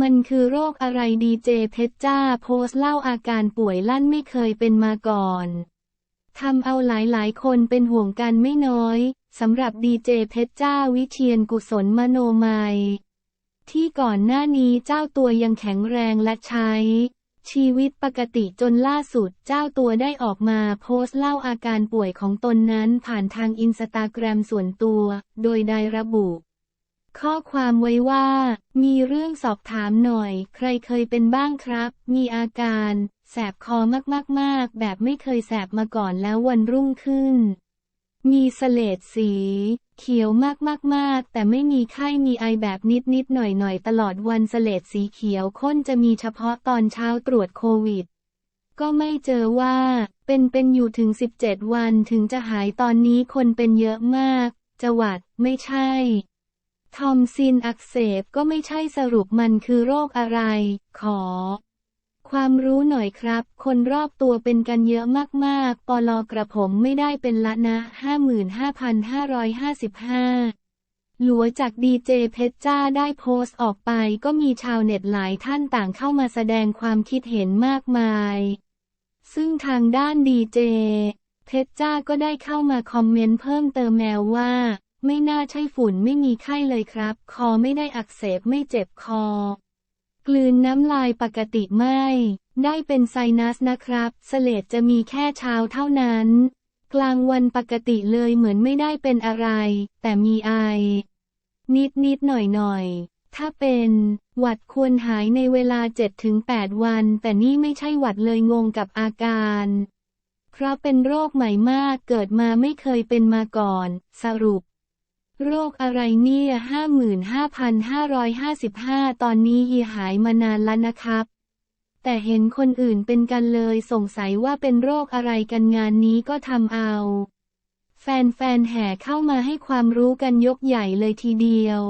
มันคือโรคอะไรดีเจเพชรจ้าโพสต์เล่าอาการป่วยลั่นไม่เคยเป็นมาก่อน ทำเอาหลายๆ คนเป็นห่วงกันไม่น้อยสำหรับดีเจเพชรจ้าวิเชียนกุศลมโนมัย ที่ก่อนหน้านี้เจ้าตัวยังแข็งแรงและใช้ ชีวิตปกติจนล่าสุดเจ้าตัวได้ออกมาโพสต์เล่าอาการป่วยของตนนั้นผ่านทางอินสตาแกรมส่วนตัว โดยได้ระบุ ข้อความไว้ว่า มีเรื่องสอบถามหน่อย ใครเคยเป็นบ้างครับ มีอาการ แสบคอมากๆ ๆ แบบไม่เคยแสบมาก่อนแล้ววันรุ่งขึ้น มีเสลดสี เขียวมากๆ ๆ แต่ไม่มีไข้มีไอแบบนิด ๆ หน่อย ๆ ตลอดวันเสลดสีเขียวข้นจะมีเฉพาะตอนเช้าตรวจโควิด ก็ไม่เจอว่า เป็นเป็นอยู่ถึง 17 วันถึงจะหายตอนนี้คนเป็นเยอะมากจะหวัดไม่ใช่ ทอมซินอักเสบก็ไม่ใช่สรุปมันคือโรคอะไร ขอ ความรู้หน่อยครับ คนรอบตัวเป็นกันเยอะมากๆ ปลอกระผมไม่ได้เป็นละนะ 55,555 หลัวจากดีเจเพชรจ้าได้โพสต์ออกไปก็มีชาวเน็ตหลายท่านต่างเข้ามาแสดงความคิดเห็นมากมาย ซึ่งทางด้านดีเจเพชรจ้าก็ได้เข้ามาคอมเมนต์เพิ่มเติมแมวว่า ไม่น่าใช่ฝุ่นไม่มีไข้เลยครับ คอไม่ได้อักเสบไม่เจ็บคอ กลืนน้ำลายปกติไม่ ได้เป็นไซนัสนะครับเสเลดจะมีแค่เช้าเท่านั้น กลางวันปกติเลยเหมือนไม่ได้เป็นอะไร แต่มีไอ นิดนิดหน่อยหน่อยๆถ้าเป็นหวัดควรหายในเวลา 7-8 วัน แต่นี่ไม่ใช่หวัดเลยงงกับอาการ เพราะเป็นโรคใหม่มากเกิดมาไม่เคยเป็นมาก่อน สรุป โรคอะไรเนี่ย55,555ตอนนี้เฮีหายมานานแล้วนะครับ แต่เห็นคนอื่นเป็นกันเลยสงสัยว่าเป็นโรคอะไรกันงานนี้ก็ทำเอา แฟนๆแห่เข้ามาให้ความรู้กันยกใหญ่เลยทีเดียว